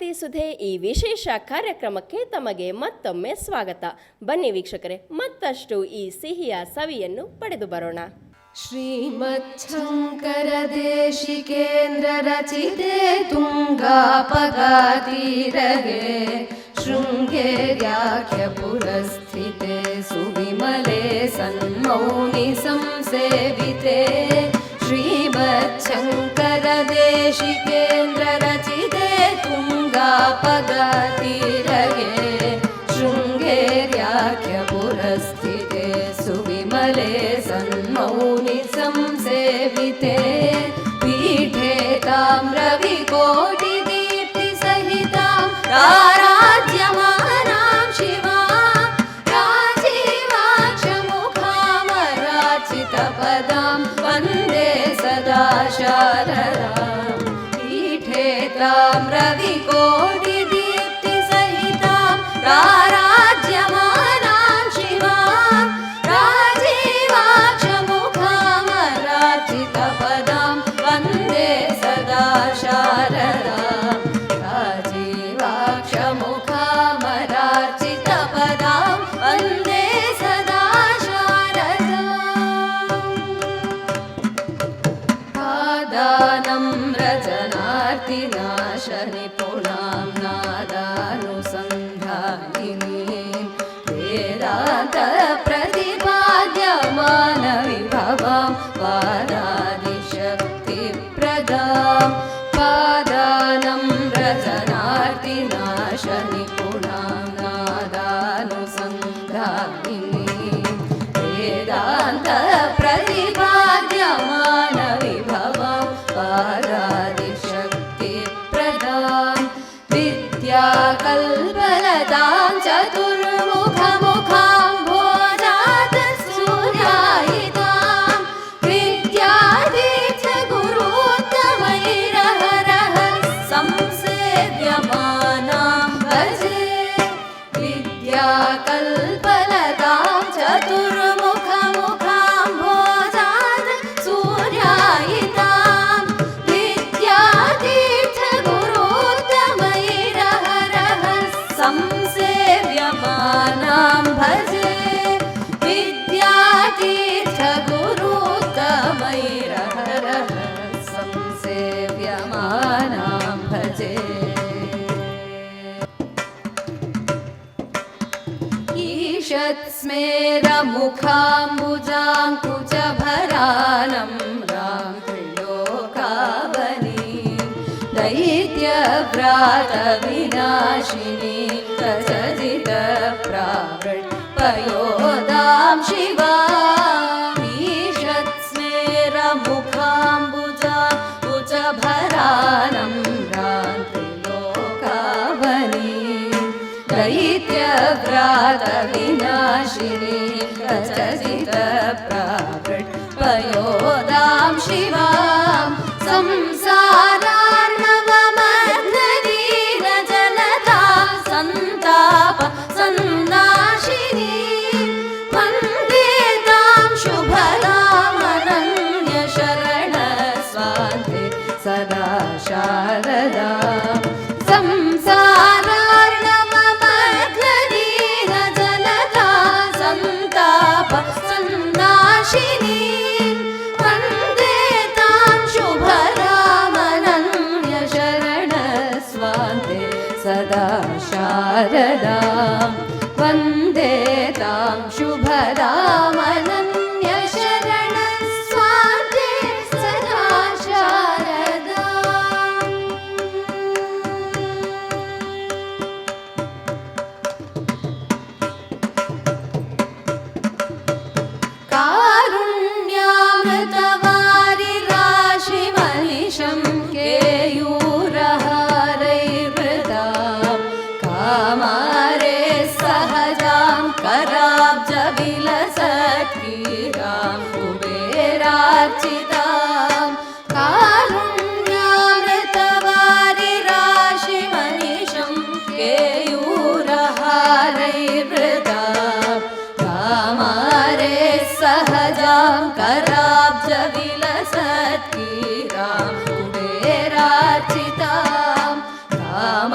ಭಾರತಿ ಸುಧೆ ಈ ವಿಶೇಷ ಕಾರ್ಯಕ್ರಮಕ್ಕೆ ತಮಗೆ ಮತ್ತೊಮ್ಮೆ ಸ್ವಾಗತ. ಬನ್ನಿ ವೀಕ್ಷಕರೇ, ಮತ್ತಷ್ಟು ಈ ಸಿಹಿಯ ಸವಿಯನ್ನು ಪಡೆದು ಬರೋಣ. ಶ್ರೀಮಚ್ಛಂಕರ ದೇಶಿಕೇಂದ್ರ ರಚಿತೆ ತುಂಗಾಪಗಾತೀರಗೆ ಶೃಂಗೇರ್ಯಾಖ್ಯ ಪುರಸ್ಥಿತೆ, ಸುವಿಮಲೆ ಸನ್ಮೌನಿ ಸಂಸೇವಿತೆ. ಶ್ರೀಮಚ್ಛಂಕರ ದೇಶಿಕೇ तुङ्गापगातीरगे शृङ्गेर्याख्यपुरस्थिते सुविमले सन्मौनि संसेविते ईषत्स्मेरमुखाम्बुजाङ्कुचभरानं रां त्रिलोकावनी दैत्यव्रातविनाशिनी प्रचजितप्रावृट्पयोदां शिवा दैत्यव्रातविनाशिनी प्रचजितप्रावृट्पयोदां शिवां संसारार्णवमग्नदीनजनतां सन्ताप सन्नाशिनी वन्दे तां शुभदामनन्यशरणस्वान्ते सदा शारदा कराब्जविलसत्कीरां कुबेरार्चितां कारुण्यामृतवारिराशिमनिशं केयूरहारैर्वृतां कामारे सहजां कराब्जविलसत्कीरां कुबेरार्चितां काम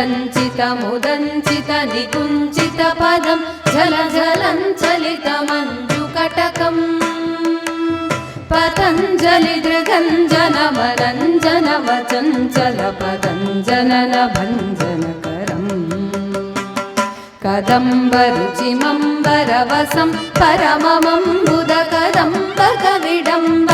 सदञ्चितमुदञ्चित निकुञ्चित पदं झल झलञ्चलितमञ्जुकटकम् पतञ्जलिदृगञ्जनमरञ्जनमचञ्चल पतञ्जनलभञ्जनकरम् कदम्बरुचिमम्बरवसं परममम्बुदकदम्बकविडम्बकगलम्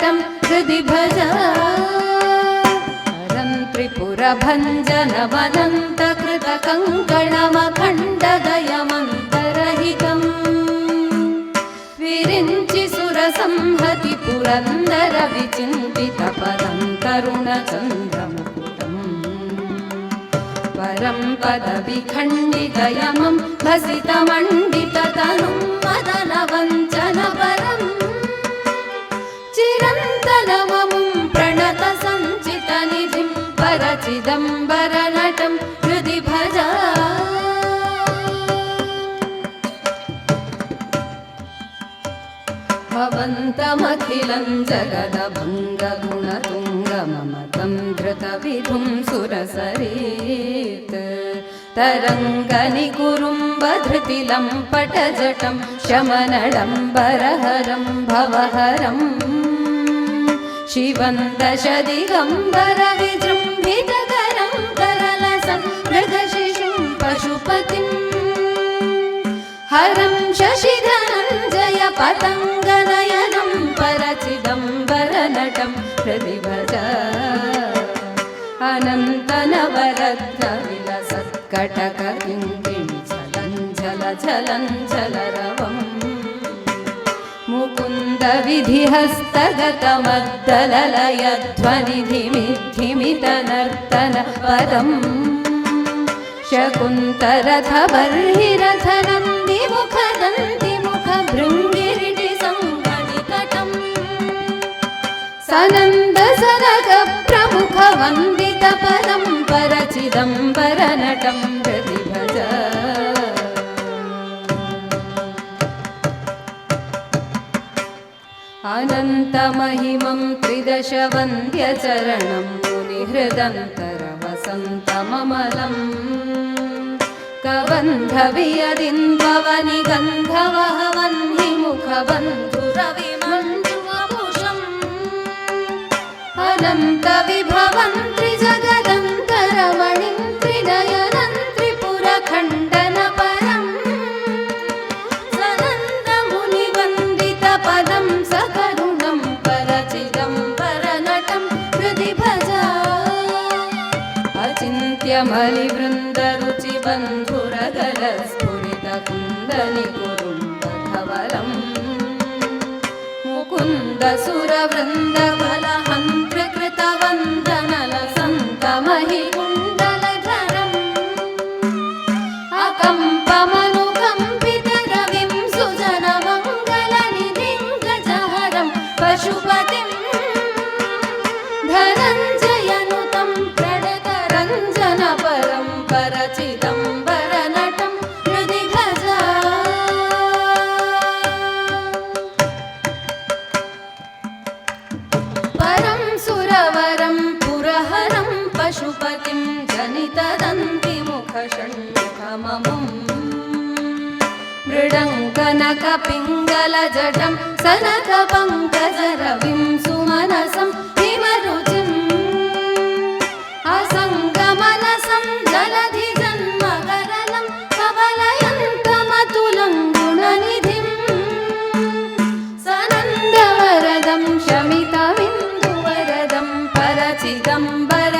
परचिदम्बरनटं हृदि भज हरं त्रिपुरभञ्जनमनन्तकृतकङ्कणमखण्डदयमन्तरहितम् विरिञ्चि सुरसंहति पुरन्दर विचिन्तितपदं तरुणचन्द्रमुकुटम् परं पदविखण्डितयमं भसितमण्डिततनुं मदनवञ्चनपरम् चिरन्तनममुं परचिदम्बरनटं हृदि भजा। भवन्तमखिलं जगदभङ्गगुणतुङ्गममतं धृतविधुं सुरसरेत्। तरङ्गनिकुरुम्बधृतिलं पटजटं शमनडम्बरहरं भवहरम् शिवं दशदिगम्बरविजृम्भितकरं करलसं मृगशिशुं पशुपतिम् हरं शशिधनञ्जय पतङ्गनयनं परचिदम्बरनटं हृदि भज अनन्तनवरत्नविलसत्कटककिङ्किणि झलञ्झल झलञ्झलरवम् मुकुन्दविधिहस्तगतमद्दललयध्वनिधिमिद्धिमितनर्तन पदम् शकुन्तरथ बर्हिरथनन्दिमुखदन्तिमुखभृङ्गिरिटि सङ्गणिकटम् सनन्द अनन्तमहिमं त्रिदशवन्द्यचरणं मुनिहृदन्तरवसन्तममलम् कबन्धवियदिन्ववनिगन्धवहवह्निमुखबन्धुरविमञ्जुवपुषम् अनन्तविभवं त्रिजगदन्तरमणिं अचिन्त्यमलिवृन्दरुचिबन्धुरगलस्फुरितकुन्दनिकुरुम्बधवलम् मुकुन्दसुरवृन्दफलहन्त्रकृतवन्दनलसन्तमहिकुण्डलधरम् ृडं मृडङ्कनकपिङ्गलजटं सनकपङ्कजरविं सुमनसं हिमरुचिम् असङ्गमनसं जलधिजन्मकरलं कमलयन्तमतुलं गुणनिधिं सनन्दवरदं शमितविन्दुवरदं परचिदम्बर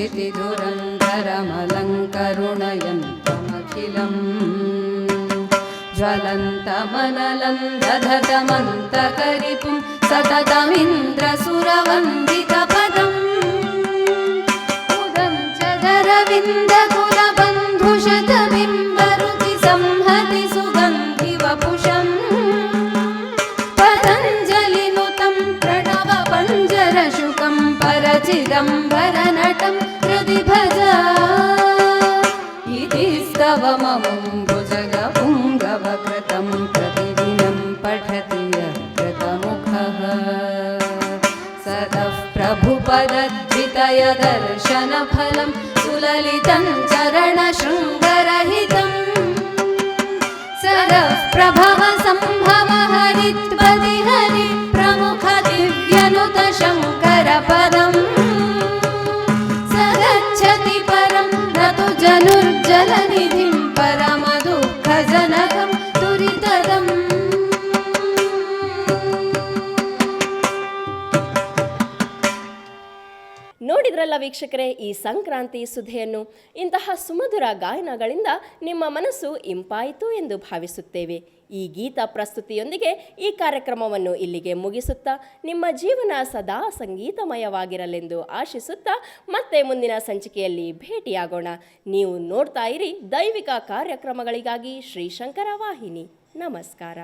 अनङ्गपरिपन्थिनमजङ्क्षितिधुरन्धरमलङ्करुणयन्तमखिलम् ज्वलन्तमनलं दधतमन्तकरिपुं सततमिन्द्रसुरवन्दितपदम्। उदं च दरविन्दकुलबन्धुशतबिम्बरुचि पवमं भुजगपुङ्गवकृतं प्रतिदिनं पठति यः कृतमुखः सतः प्रभुपदद्वितयदर्शनफलं सुललितं चरणशृङ्गरहितम् सदः प्रभव सम्भव हरित्वदिहरि प्रमुखदिव्यनुतशङ्करपदम्। सदच्छति परं न तु जनुर्जलनिधिम् परमदुःखजनकं दुरितदम् ನೋಡಿದ್ರಲ್ಲ ವೀಕ್ಷಕರೇ ಈ ಸಂಕ್ರಾಂತಿ ಸುಧೆಯನ್ನು ಇಂತಹ ಸುಮಧುರ ಗಾಯನಗಳಿಂದ ನಿಮ್ಮ ಮನಸ್ಸು ಇಂಪಾಯಿತು ಎಂದು ಭಾವಿಸುತ್ತೇವೆ ಈ ಗೀತ ಪ್ರಸ್ತುತಿಯೊಂದಿಗೆ ಈ ಕಾರ್ಯಕ್ರಮವನ್ನು ಇಲ್ಲಿಗೆ ಮುಗಿಸುತ್ತಾ ನಿಮ್ಮ ಜೀವನ ಸದಾ ಸಂಗೀತಮಯವಾಗಿರಲೆಂದು ಆಶಿಸುತ್ತಾ ಮತ್ತೆ ಮುಂದಿನ ಸಂಚಿಕೆಯಲ್ಲಿ ಭೇಟಿಯಾಗೋಣ. ನೀವು ನೋಡ್ತಾ ಇರಿ ದೈವಿಕ ಕಾರ್ಯಕ್ರಮಗಳಿಗಾಗಿ ಶ್ರೀ ಶಂಕರ ವಾಹಿನಿ. ನಮಸ್ಕಾರ.